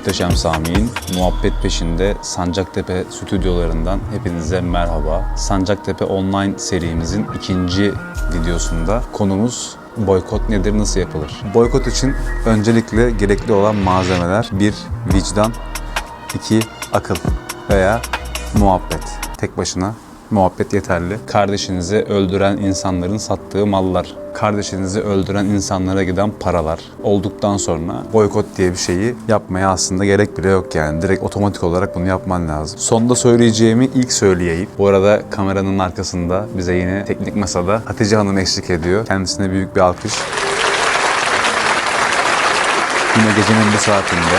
Muhteşem Sami'nin muhabbet peşinde Sancaktepe stüdyolarından hepinize merhaba. Sancaktepe Online serimizin ikinci videosunda konumuz boykot nedir, nasıl yapılır? Boykot için öncelikle gerekli olan malzemeler bir vicdan, iki akıl veya muhabbet. Tek başına muhabbet yeterli. Kardeşinizi öldüren insanların sattığı mallar, kardeşinizi öldüren insanlara giden paralar olduktan sonra boykot diye bir şeyi yapmaya aslında gerek bile yok yani. Direkt otomatik olarak bunu yapman lazım. Sonda söyleyeceğimi ilk söyleyeyim. Bu arada kameranın arkasında bize yine teknik masada Hatice Hanım eşlik ediyor. Kendisine büyük bir alkış. Yine gecenin bu saatinde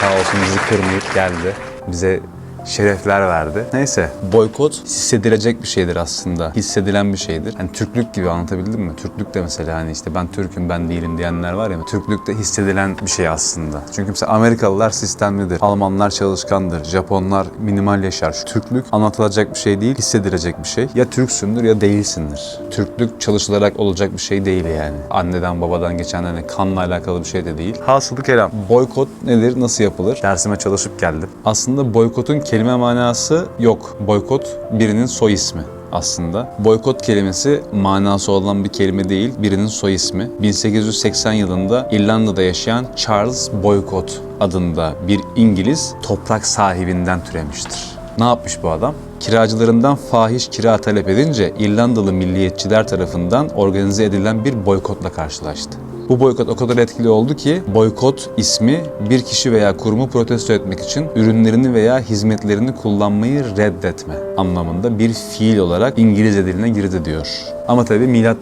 sağ olsun bizi kırmayıp geldi. Bize şerefler verdi. Neyse boykot hissedilecek bir şeydir aslında. Hissedilen bir şeydir. Hani Türklük gibi anlatabildim mi? Türklük de mesela hani işte ben Türk'üm ben değilim diyenler var ya. Türklük de hissedilen bir şey aslında. Çünkü mesela Amerikalılar sistemlidir. Almanlar çalışkandır. Japonlar minimal yaşar. Şu Türklük anlatılacak bir şey değil, hissedilecek bir şey. Ya Türksündür ya değilsindir. Türklük çalışılarak olacak bir şey değil yani. Anneden babadan geçen hani kanla alakalı bir şey de değil. Hasılı kelam. Boykot nedir? Nasıl yapılır? Dersime çalışıp geldim. Aslında boykotun kelime manası yok. Boykot birinin soy ismi aslında. Boykot kelimesi manası olan bir kelime değil, birinin soy ismi. 1880 yılında İrlanda'da yaşayan Charles Boycott adında bir İngiliz toprak sahibinden türemiştir. Ne yapmış bu adam? Kiracılarından fahiş kira talep edince İrlandalı milliyetçiler tarafından organize edilen bir boykotla karşılaştı. Bu boykot o kadar etkili oldu ki boykot ismi bir kişi veya kurumu protesto etmek için ürünlerini veya hizmetlerini kullanmayı reddetme anlamında bir fiil olarak İngiliz diline girdi diyor. Ama tabi M.Ö.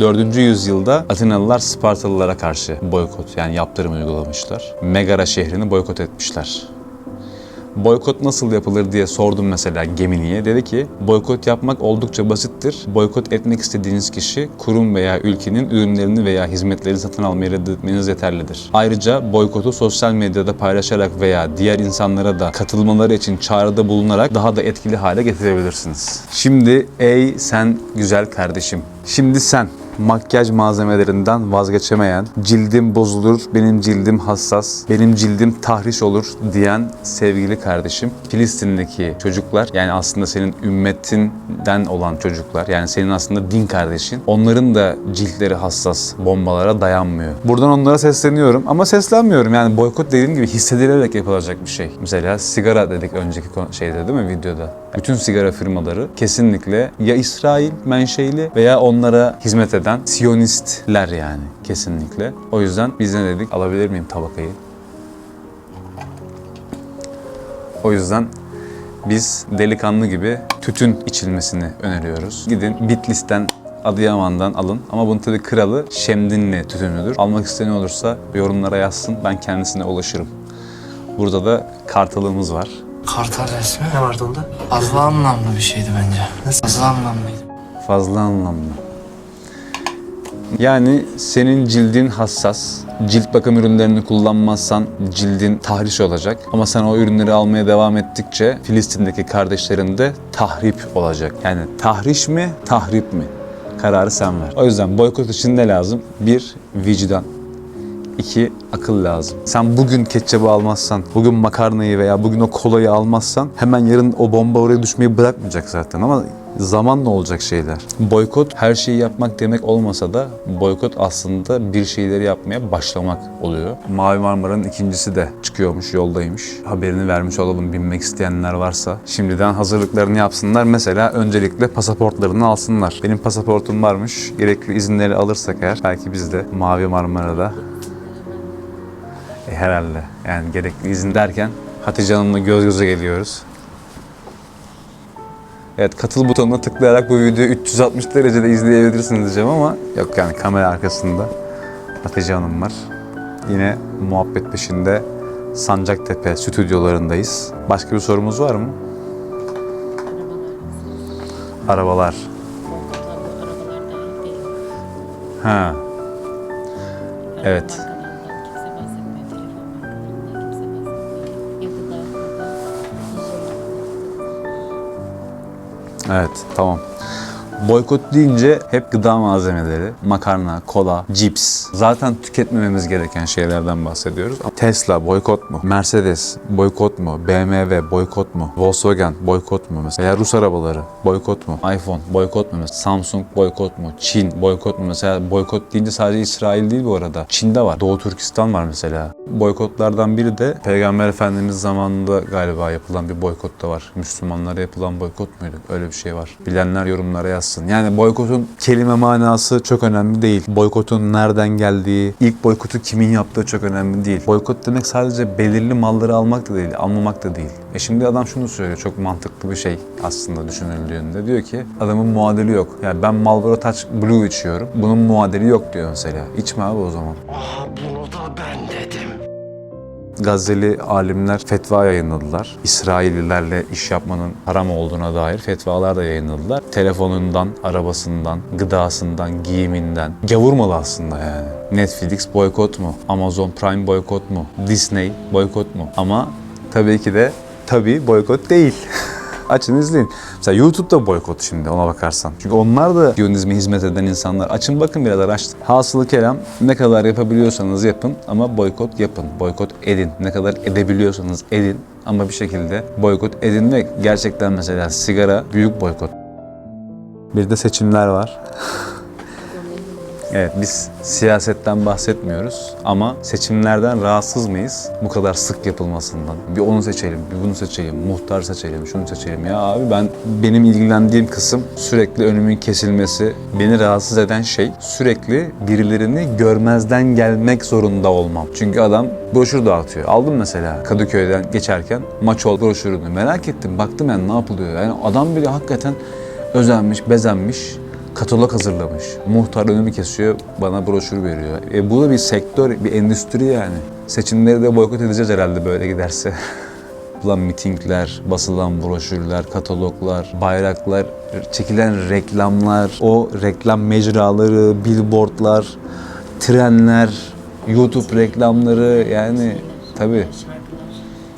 4. yüzyılda Atinalılar Spartalılara karşı boykot yani yaptırım uygulamışlar. Megara şehrini boykot etmişler. Boykot nasıl yapılır diye sordum mesela Gemini'ye. Dedi ki boykot yapmak oldukça basittir. Boykot etmek istediğiniz kişi kurum veya ülkenin ürünlerini veya hizmetlerini satın almayı reddetmeniz yeterlidir. Ayrıca boykotu sosyal medyada paylaşarak veya diğer insanlara da katılmaları için çağrıda bulunarak daha da etkili hale getirebilirsiniz. Şimdi ey sen güzel kardeşim. Şimdi sen makyaj malzemelerinden vazgeçemeyen, cildim bozulur, benim cildim hassas, benim cildim tahriş olur diyen sevgili kardeşim. Filistin'deki çocuklar yani aslında senin ümmetinden olan çocuklar yani senin aslında din kardeşin. Onların da ciltleri hassas bombalara dayanmıyor. Buradan onlara sesleniyorum ama seslenmiyorum yani boykot dediğim gibi hissedilerek yapılacak bir şey. Mesela sigara dedik önceki şeyde değil mi videoda? Bütün sigara firmaları kesinlikle ya İsrail menşeili veya onlara hizmet eden Siyonistler yani kesinlikle. O yüzden biz ne dedik? Alabilir miyim tabakayı? O yüzden biz delikanlı gibi tütün içilmesini öneriyoruz. Gidin Bitlis'ten Adıyaman'dan alın. Ama bunun tabii kralı Şemdinli tütünüdür. Almak isteyen olursa yorumlara yazsın. Ben kendisine ulaşırım. Burada da kartalımız var. Kartal resmi Ne vardı onda? fazla anlamlı bir şeydi bence. Fazla anlamlıydı. Fazla anlamlı. Yani senin cildin hassas. Cilt bakım ürünlerini kullanmazsan cildin tahriş olacak. Ama sen o ürünleri almaya devam ettikçe Filistin'deki kardeşlerin de tahrip olacak. Yani tahriş mi, tahrip mi? Kararı sen ver. O yüzden boykot için ne lazım? Bir, vicdan. İki, akıl lazım. Sen bugün ketçabı almazsan, bugün makarnayı veya bugün o kolayı almazsan hemen yarın o bomba oraya düşmeyi bırakmayacak zaten ama zamanla olacak şeyler. Boykot her şeyi yapmak demek olmasa da boykot aslında bir şeyleri yapmaya başlamak oluyor. Mavi Marmara'nın ikincisi de çıkıyormuş, yoldaymış. Haberini vermiş olalım binmek isteyenler varsa. Şimdiden hazırlıklarını yapsınlar. Mesela öncelikle pasaportlarını alsınlar. Benim pasaportum varmış. Gerekli izinleri alırsak eğer belki biz de Mavi Marmara'da e, herhalde. Yani gerekli izin derken Hatice Hanım'la göz göze geliyoruz. Evet katıl butonuna tıklayarak bu videoyu 360 derecede izleyebilirsiniz diyeceğim ama yok yani kamera arkasında Hatice Hanım var. Yine muhabbet peşinde Sancaktepe stüdyolarındayız. Başka bir sorumuz var mı? Arabalar. Ha. Evet. Evet, tamam. Boykot deyince hep gıda malzemeleri, makarna, kola, cips. Zaten tüketmememiz gereken şeylerden bahsediyoruz. Tesla boykot mu? Mercedes boykot mu? BMW boykot mu? Volkswagen boykot mu mesela? Rus arabaları boykot mu? iPhone boykot mu mesela? Samsung boykot mu? Çin boykot mu? Mesela boykot deyince sadece İsrail değil bu arada. Çin'de var. Doğu Türkistan var mesela. Boykotlardan biri de Peygamber Efendimiz zamanında galiba yapılan bir boykot da var. Müslümanlara yapılan boykot muydu? Öyle bir şey var. Bilenler yorumlara yazsın. Yani boykotun kelime manası çok önemli değil. Boykotun nereden geldiği, ilk boykotu kimin yaptığı çok önemli değil. Boykot demek sadece belirli malları almak da değil, almamak da değil. E şimdi adam şunu söylüyor, çok mantıklı bir şey aslında düşünüldüğünde. Diyor ki adamın muadili yok. Yani ben Marlboro Touch Blue içiyorum. Bunun muadili yok diyor mesela. İçme abi o zaman. Aha bunu da ben dedim. Gazze'li alimler fetva yayınladılar. İsraillilerle iş yapmanın haram olduğuna dair fetvalar da yayınladılar. Telefonundan, arabasından, gıdasından, giyiminden. Gavur malı aslında yani. Netflix boykot mu? Amazon Prime boykot mu? Disney boykot mu? Ama tabii ki de tabii boykot değil. Açın izleyin. Mesela YouTube'da boykot şimdi ona bakarsan. Çünkü onlar da Siyonizme hizmet eden insanlar. Açın bakın biraz araştırın. Hasılı kelam ne kadar yapabiliyorsanız yapın ama boykot yapın. Boykot edin. Ne kadar edebiliyorsanız edin ama bir şekilde boykot edin ve gerçekten mesela sigara büyük boykot. Bir de seçimler var. Evet biz siyasetten bahsetmiyoruz ama seçimlerden rahatsız mıyız? Bu kadar sık yapılmasından. Bir onu seçelim, bir bunu seçelim, muhtar seçelim, şunu seçelim. Ya abi ben benim ilgilendiğim kısım sürekli önümün kesilmesi. Beni rahatsız eden şey sürekli birilerini görmezden gelmek zorunda olmam. Çünkü adam broşür dağıtıyor. Aldım mesela Kadıköy'den geçerken maçol broşürünü. Merak ettim, baktım yani ne yapılıyor. Yani adam bile hakikaten özenmiş, bezenmiş katalog hazırlamış. Muhtar önümü kesiyor, bana broşür veriyor. E bu da bir sektör, bir endüstri yani. Seçimleri de boykot edeceğiz herhalde böyle giderse. Yapılan mitingler, basılan broşürler, kataloglar, bayraklar, çekilen reklamlar, o reklam mecraları, billboardlar, trenler, YouTube reklamları yani tabii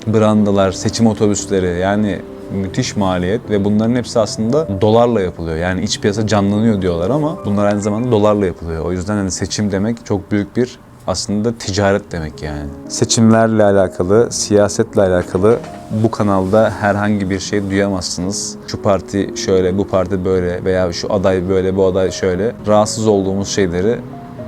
brandalar, seçim otobüsleri yani müthiş maliyet ve bunların hepsi aslında dolarla yapılıyor. Yani iç piyasa canlanıyor diyorlar ama bunlar aynı zamanda dolarla yapılıyor. O yüzden hani seçim demek çok büyük bir aslında ticaret demek yani. Seçimlerle alakalı, siyasetle alakalı bu kanalda herhangi bir şey duyamazsınız. Şu parti şöyle, bu parti böyle veya şu aday böyle, bu aday şöyle. Rahatsız olduğumuz şeyleri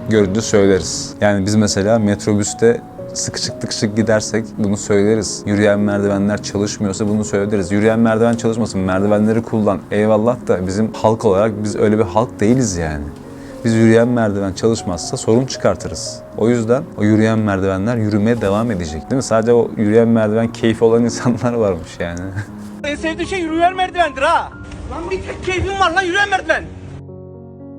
görünce söyleriz. Yani biz mesela metrobüste sıkışık tıkışık gidersek bunu söyleriz. Yürüyen merdivenler çalışmıyorsa bunu söyleriz. Yürüyen merdiven çalışmasın, merdivenleri kullan. Eyvallah da bizim halk olarak biz öyle bir halk değiliz yani. Biz yürüyen merdiven çalışmazsa sorun çıkartırız. O yüzden o yürüyen merdivenler yürümeye devam edecek değil mi? Sadece o yürüyen merdiven keyfi olan insanlar varmış yani. En sevdiğim şey yürüyen merdivendir ha. Lan bir tek keyfim var lan yürüyen merdiven.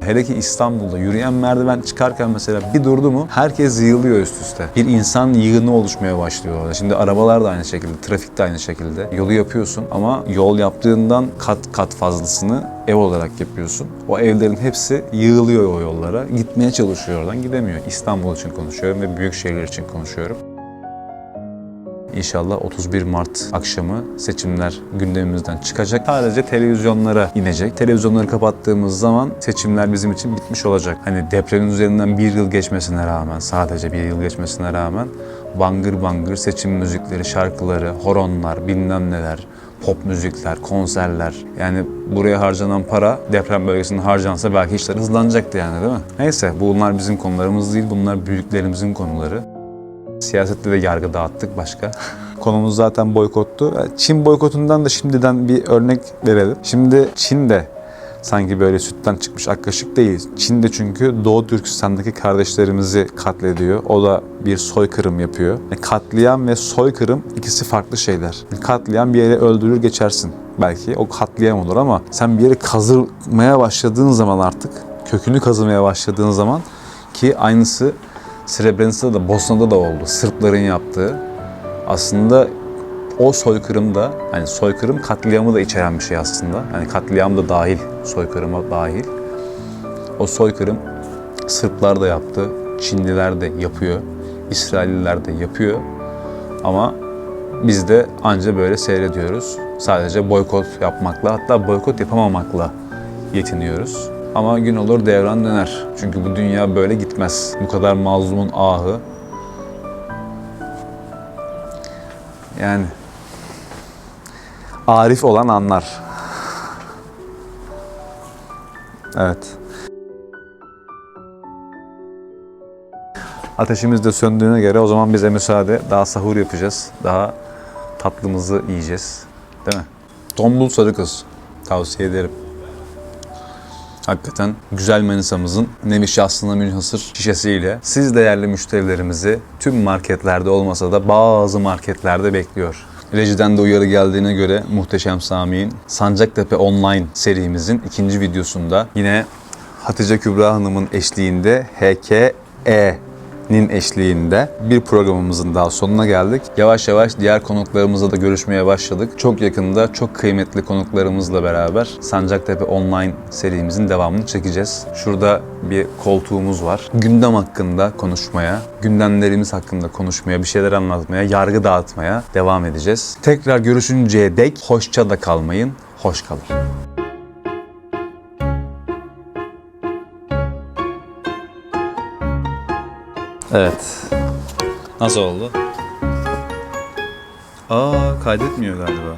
Hele ki İstanbul'da yürüyen merdiven çıkarken mesela bir durdu mu herkes yığılıyor üst üste. Bir insan yığını oluşmaya başlıyor orada. Şimdi arabalar da aynı şekilde, trafik de aynı şekilde. Yolu yapıyorsun ama yol yaptığından kat kat fazlasını ev olarak yapıyorsun. O evlerin hepsi yığılıyor o yollara. Gitmeye çalışıyor oradan gidemiyor. İstanbul için konuşuyorum ve büyük şehirler için konuşuyorum. İnşallah 31 Mart akşamı seçimler gündemimizden çıkacak. Sadece televizyonlara inecek. Televizyonları kapattığımız zaman seçimler bizim için bitmiş olacak. Hani depremin üzerinden bir yıl geçmesine rağmen, sadece bir yıl geçmesine rağmen bangır bangır seçim müzikleri, şarkıları, horonlar, bilmem neler, pop müzikler, konserler. Yani buraya harcanan para deprem bölgesinde harcansa belki işler hızlanacaktı yani değil mi? Neyse bunlar bizim konularımız değil, bunlar büyüklerimizin konuları. Siyasette de yargı dağıttık başka. Konumuz zaten boykottu. Çin boykotundan da şimdiden bir örnek verelim. Şimdi Çin de sanki böyle sütten çıkmış ak kaşık değil. Çin de çünkü Doğu Türkistan'daki kardeşlerimizi katlediyor. O da bir soykırım yapıyor. Yani katliam ve soykırım ikisi farklı şeyler. Katliam bir yere öldürür geçersin. Belki o katliam olur ama sen bir yere kazılmaya başladığın zaman artık kökünü kazımaya başladığın zaman ki aynısı Srebrenica'da da Bosna'da da oldu. Sırpların yaptığı. Aslında o soykırım da hani soykırım katliamı da içeren bir şey aslında. Hani katliam da dahil, soykırıma dahil. O soykırım Sırplar da yaptı, Çinliler de yapıyor, İsrailliler de yapıyor. Ama biz de anca böyle seyrediyoruz. Sadece boykot yapmakla hatta boykot yapamamakla yetiniyoruz. Ama gün olur devran döner. Çünkü bu dünya böyle gitmez. Bu kadar mazlumun ahı Yani Arif olan anlar. Evet. Ateşimiz de söndüğüne göre o zaman bize müsaade. Daha sahur yapacağız. Daha tatlımızı yiyeceğiz. Değil mi? Tombul sarı kız. Tavsiye ederim. Hakikaten güzel Manisa'mızın nevi şahsına münhasır şişesiyle siz değerli müşterilerimizi tüm marketlerde olmasa da bazı marketlerde bekliyor. Rejiden de uyarı geldiğine göre Muhteşem Sami'nin Sancaktepe Online serimizin ikinci videosunda yine Hatice Kübra Hanım'ın eşliğinde HKE nin eşliğinde bir programımızın daha sonuna geldik. Yavaş yavaş diğer konuklarımızla da görüşmeye başladık. Çok yakında çok kıymetli konuklarımızla beraber Sancaktepe Online serimizin devamını çekeceğiz. Şurada bir koltuğumuz var. Gündem hakkında konuşmaya, gündemlerimiz hakkında konuşmaya, bir şeyler anlatmaya, yargı dağıtmaya devam edeceğiz. Tekrar görüşünceye dek hoşça da kalmayın, hoş kalın. Evet. Nasıl oldu? Aa kaydetmiyor galiba.